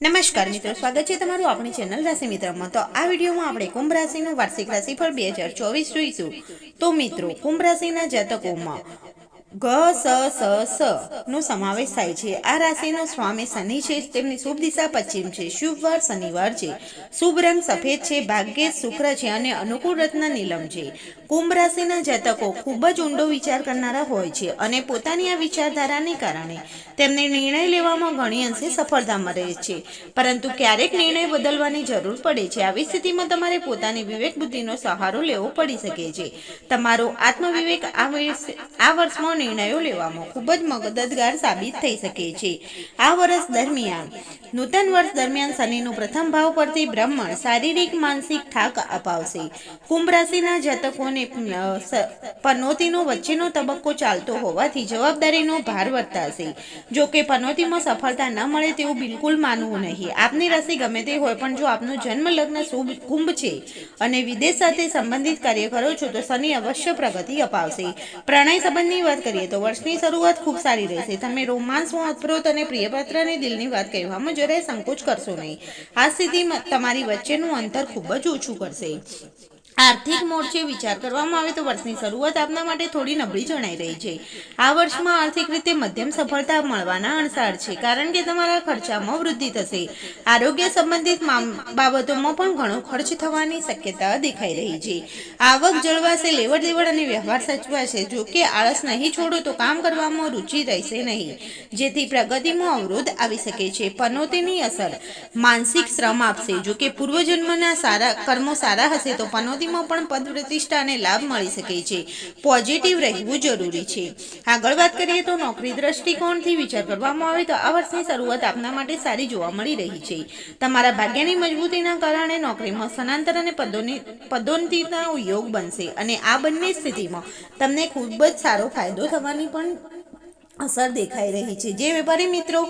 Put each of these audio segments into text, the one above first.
નમસ્કાર મિત્રો, સ્વાગત છે તમારું આપણી ચેનલ રાશિ મિત્રમાં તો આ વિડીયોમાં આપણે કુંભ રાશિનું વાર્ષિક રાશિફળ બે હજાર ચોવીસ જોઈશું. તો મિત્રો, કુંભ રાશિના જાતકોમાં ગ, સ સ સ નો સમાવેશ થાય છે. આ રાશિનો સ્વામી શનિ છે, તેમની શુભ દિશા પશ્ચિમ છે. શુભ વાર શનિવાર છે. શુભ રંગ સફેદ છે, ભાગ્યે શુક્ર છે અને અનુકૂળ રત્ન નીલમ છે. કુંભ રાશિના જાતકો ખૂબ જ ઊંડો વિચાર કરનારા હોય છે અને પોતાની આ વિચારધારાને કારણે તેમને નિર્ણય લેવામાં ઘણી અંશે સફળતા મળે છે. પરંતુ ક્યારેક નિર્ણય બદલવાની જરૂર પડે છે. આવી સ્થિતિમાં તમારે પોતાની વિવેક બુદ્ધિનો સહારો લેવો પડી શકે છે. તમારો આત્મવિવેક આ વર્ષમાં નિર્ણયો લેવામાં ખૂબ જ મદદગાર સાબિત થઈ શકે છે. આ વર્ષ દરમિયાન, નૂતન વર્ષ દરમિયાન શનિનું પ્રથમ ભાવ પરથી બ્રહ્મણ શારીરિક, માનસિક થાક અપાવશે. કુંભ રાશિના જાતકોને પનોતીનો વચ્ચેનો તબક્કો ચાલતો હોવાથી જવાબદારીનો ભાર વર્તાશે. જો કે પનોતીમાં સફળતા ન મળે તેવું બિલકુલ માનવું નહીં. આપની રાશિ ગમે તે હોય, પણ જો આપનું જન્મ લગ્ન શુભ, કુંભ છે અને વિદેશ સાથે સંબંધિત કાર્ય કરો છો, તો શનિ અવશ્ય પ્રગતિ અપાવશે. પ્રણય સંબંધની વાત કરીએ તો વર્ષની શરૂઆત ખૂબ સારી રહેશે. તમે રોમાંસ અથરોત અને પ્રિયપાત્રને દિલની વાત કહેવામાં જરાય સંકોચ કરશો નહીં. આ સ્થિતિ તમારી વચ્ચેનું અંતર ખૂબ જ ઓછું કરશે. આર્થિક મોરચે વિચાર કરવામાં આવે તો વર્ષની શરૂઆત આપના માટે થોડી નબળી જણાઈ રહી છે. આ વર્ષમાં આર્થિક રીતે મધ્યમ સફળતા મળવાના અણસાર છે, કારણ કે તમારા ખર્ચામાં વૃદ્ધિ થશે. આરોગ્ય સંબંધિત બાબતોમાં પણ ઘણો ખર્ચ થવાની શક્યતા દેખાઈ રહી છે. આવક જળવાશે લેવડ દેવડ અને વ્યવહાર સચવાશે. જો કે આળસ નહીં છોડો તો કામ કરવામાં રુચિ રહેશે નહીં. જેથી પ્રગતિમાં અવરોધ આવી શકે છે. પનોતીની અસર માનસિક શ્રમ આપશે. જો કે પૂર્વજન્મના સારા, કર્મો સારા હશે તો પનોતીમાં પણ પદ પ્રતિષ્ઠાને લાભ મળી શકે છે. પોઝિટિવ રહેવું જરૂરી છે. આગળ વાત કરીએ તો નોકરી દ્રષ્ટિકોણથી વિચાર કરવામાં આવે તો આ વર્ષની શરૂઆત આપના માટે સારી જોવા મળી રહી છે. તમારા ભાગ્યની મજબૂતીના કારણે નોકરીમાં સ્થાનાંતર અને પદોની પદોન્નતિનો યોગ બનશે અને આ બંને સ્થિતિમાં તમને ખૂબ જ સારો ફાયદો થવાની પણ અસર દેખાઈ રહી છે. જે વેપારી મિત્રો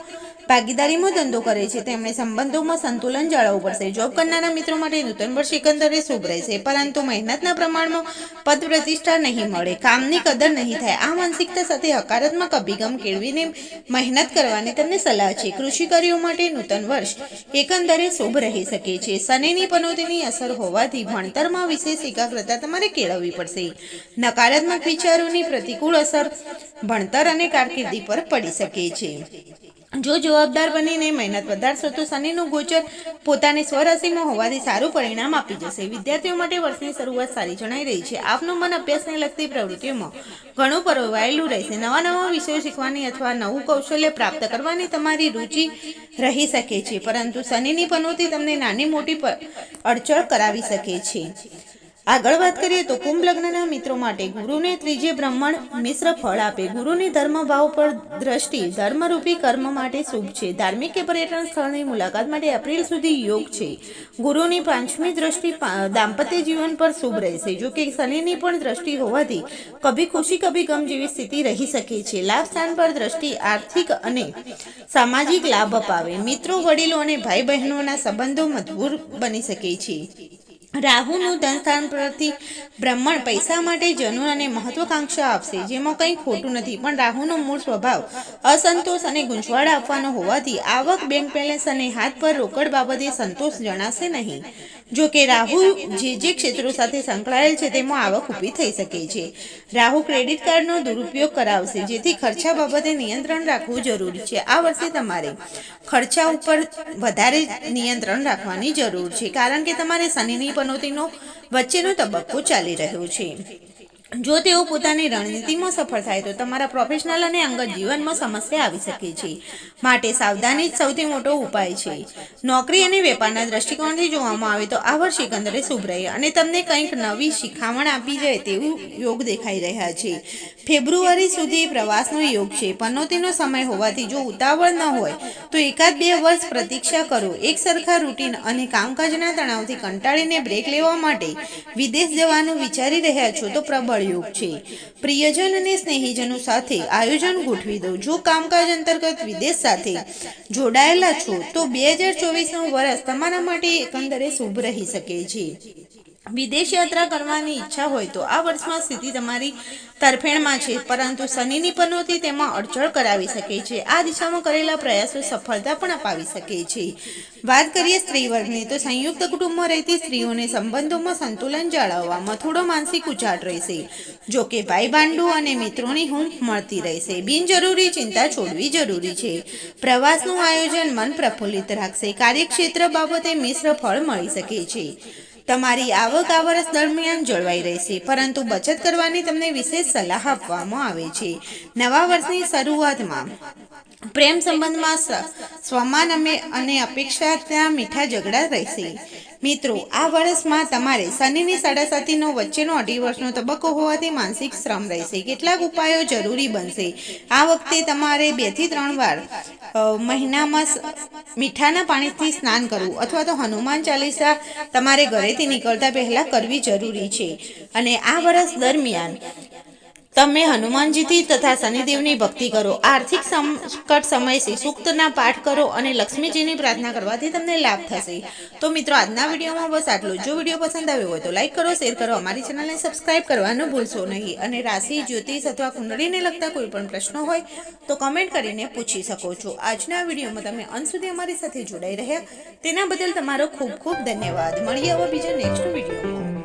ભાગીદારીમાં ધંધો કરે છે. તેમણે સંબંધોમાં સંતુલન જાળવવું પડશે. જોબ કરનારા મિત્રો માટે નૂતન વર્ષ એકંદરે શુભ રહેશે, પરંતુ મહેનતના પ્રમાણમાં પદ પ્રતિષ્ઠા નહીં મળે, કામની કદર નહીં થાય. આ માનસિકતા સાથે હકારાત્મક અભિગમ કેળવીને મહેનત કરવાની તમને સલાહ છે. કૃષિકારીઓ માટે નૂતન વર્ષ એકંદરે શુભ રહી શકે છે. શનિની પનોતીની અસર હોવાથી ભણતરમાં વિશેષ એકાગ્રતા તમારે કેળવવી પડશે. નકારાત્મક વિચારોની પ્રતિકૂળ અસર ભણતર અને કારકિર્દી પર પડી શકે છે. જો જવાબદાર બનીને મહેનત વધારશો તો શનિનું ગોચર પોતાની સ્વરાશિમાં હોવાથી સારું પરિણામ આપી જશે. વિદ્યાર્થીઓ માટે વર્ષની શરૂઆત સારી જણાઈ રહી છે. આપનું મન અભ્યાસને લગતી પ્રવૃત્તિઓમાં ઘણું પરોવાયેલું રહેશે. નવા નવા વિષયો શીખવાની અથવા નવું કૌશલ્ય પ્રાપ્ત કરવાની તમારી રુચિ રહી શકે છે, પરંતુ શનિની પનોતી તમને નાની મોટી અડચણ કરાવી શકે છે. આગળ વાત કરીએ તો કુંભ લગ્નના મિત્રો માટે ગુરુને ત્રીજે બ્રહ્મણ મિશ્ર ફળ આપે. ગુરુની ધર્મ ભાવ પર દ્રષ્ટિ ધર્મરૂપી કર્મ માટે શુભ છે. ધાર્મિક કે પર્યટન સ્થળની મુલાકાત માટે એપ્રિલ સુધી યોગ છે. ગુરુની પાંચમી દ્રષ્ટિ દાંપત્ય જીવન પર શુભ રહેશે. જો કે શનિની પણ દ્રષ્ટિ હોવાથી કભી ખુશી, કભી ગમ જેવી સ્થિતિ રહી શકે છે. લાભ સ્થાન પર દ્રષ્ટિ આર્થિક અને સામાજિક લાભ અપાવે. મિત્રો, વડીલો અને ભાઈ બહેનોના સંબંધો મજબૂર બની શકે છે. રાહુનું ધનસ્થાન પરથી બ્રહ્મણ પૈસા માટે જનૂન અને મહત્વકાંક્ષા આપશે, જેમાં કંઈ ખોટું નથી. પણ રાહુનો મૂળ સ્વભાવ અસંતોષ અને ગૂંચવાડા આપવાનો હોવાથી આવક, બેંક બેલેન્સ અને હાથ પર રોકડ બાબતે સંતોષ જણાશે નહીં. જો કે રાહુ જે જે ક્ષેત્રો સાથે સંકળાયેલ છે, તેમાં આવક ઊભી થઈ શકે છે. રાહુ ક્રેડિટ કાર્ડનો દુરુપયોગ કરાવશે, જેથી ખર્ચા બાબતે નિયંત્રણ રાખવું જરૂરી છે. આ વર્ષે તમારે ખર્ચા ઉપર વધારે નિયંત્રણ રાખવાની જરૂર છે, કારણ કે તમારે શનિની પનોતીનો વચ્ચેનો તબક્કો ચાલી રહ્યો છે. જો તેઓ પોતાની રણનીતિમાં સફળ થાય તો તમારા પ્રોફેશનલ અને અંગત જીવનમાં સમસ્યા આવી શકે છે. માટે સાવધાની જ સૌથી મોટો ઉપાય છે. નોકરી અને વેપારના દ્રષ્ટિકોણથી જોવામાં આવે તો આ વર્ષ એકંદરે શુભ રહે અને તમને કંઈક નવી શિખામણ આપી જાય તેવું યોગ દેખાઈ રહ્યા છે. ફેબ્રુઆરી સુધી પ્રવાસનો યોગ છે. પનોતીનો સમય હોવાથી જો ઉતાવળ ન હોય, તો એકાદ બે વર્ષ પ્રતીક્ષા કરો. એક સરખા રૂટીન અને કામકાજના તણાવથી કંટાળીને બ્રેક લેવા માટે વિદેશ જવાનું વિચારી રહ્યા છો તો પ્રબળ યોગ છે. પ્રિયજન અને સ્નેહીજનો સાથે આયોજન ગોઠવી દો જો કામકાજ અંતર્ગત વિદેશ સાથે જોડાયેલા છો, તો બે હજાર ચોવીસનું વર્ષ તમારા માટે એકંદરે શુભ રહી શકે છે. વિદેશ યાત્રા કરવાની ઈચ્છા હોય તો આ વર્ષમાં સ્થિતિ તમારી તરફેણમાં છે, પરંતુ શનિની પનોતી તેમાં અડચણ કરાવી શકે છે. આ દિશામાં કરેલા પ્રયાસો સફળતા પણ અપાવી શકે છે. વાત કરીએ સ્ત્રી વર્ગની તો સંયુક્ત કુટુંબમાં રહેતી સ્ત્રીઓને સંબંધોમાં સંતુલન જાળવવામાં થોડો માનસિક ઉજાટ રહેશે. જો કે ભાઈ બાંડુ અને મિત્રોની હૂંફ મળતી રહેશે. બિનજરૂરી ચિંતા છોડવી જરૂરી છે. પ્રવાસનું આયોજન મન પ્રફુલ્લિત રાખશે. કાર્યક્ષેત્ર બાબતે મિશ્ર ફળ મળી શકે છે. તમારી આવક આ વર્ષ દરમિયાન જળવાઈ રહેશે, પરંતુ બચત કરવાની તમને વિશેષ સલાહ આપવામાં આવે છે. નવા વર્ષની શરૂઆતમાં પ્રેમ સંબંધમાં સ્વમાન અને ત્યાં મીઠા ઝઘડા રહેશે. મિત્રો, આ વર્ષમાં તમારે શનિની સાડાસાતીનો વચ્ચેનો અઢી વર્ષનો તબક્કો હોવાથી માનસિક શ્રમ રહેશે. કેટલાક ઉપાયો જરૂરી બનશે. આ વખતે તમારે બેથી ત્રણ વાર મહિનામાં મીઠાના પાણીથી સ્નાન કરવું અથવા તો હનુમાન ચાલીસા તમારે ઘરેથી નીકળતા પહેલાં કરવી જરૂરી છે. અને આ વર્ષ દરમિયાન તમે હનુમાનજીથી તથા શનિદેવની ભક્તિ કરો. આર્થિક સંકટ સમયથી સૂક્તના પાઠ કરો અને લક્ષ્મીજીની પ્રાર્થના કરવાથી તમને લાભ થશે. તો મિત્રો, આજના વિડીયોમાં બસ આટલું જો. વીડિયો પસંદ આવ્યો હોય તો લાઈક કરો, શેર કરો, અમારી ચેનલને સબસ્ક્રાઇબ કરવાનું ભૂલશો નહીં. અને રાશિ, જ્યોતિષ અથવા કુંડળીને લગતા કોઈ પણ પ્રશ્નો હોય તો કમેન્ટ કરીને પૂછી શકો છો. આજના વિડીયોમાં તમે અંત સુધી અમારી સાથે જોડાઈ રહ્યા. તેના બદલ તમારો ખૂબ ખૂબ ધન્યવાદ. મળીએ હવે બીજા નેક્સ્ટ વિડીયોમાં.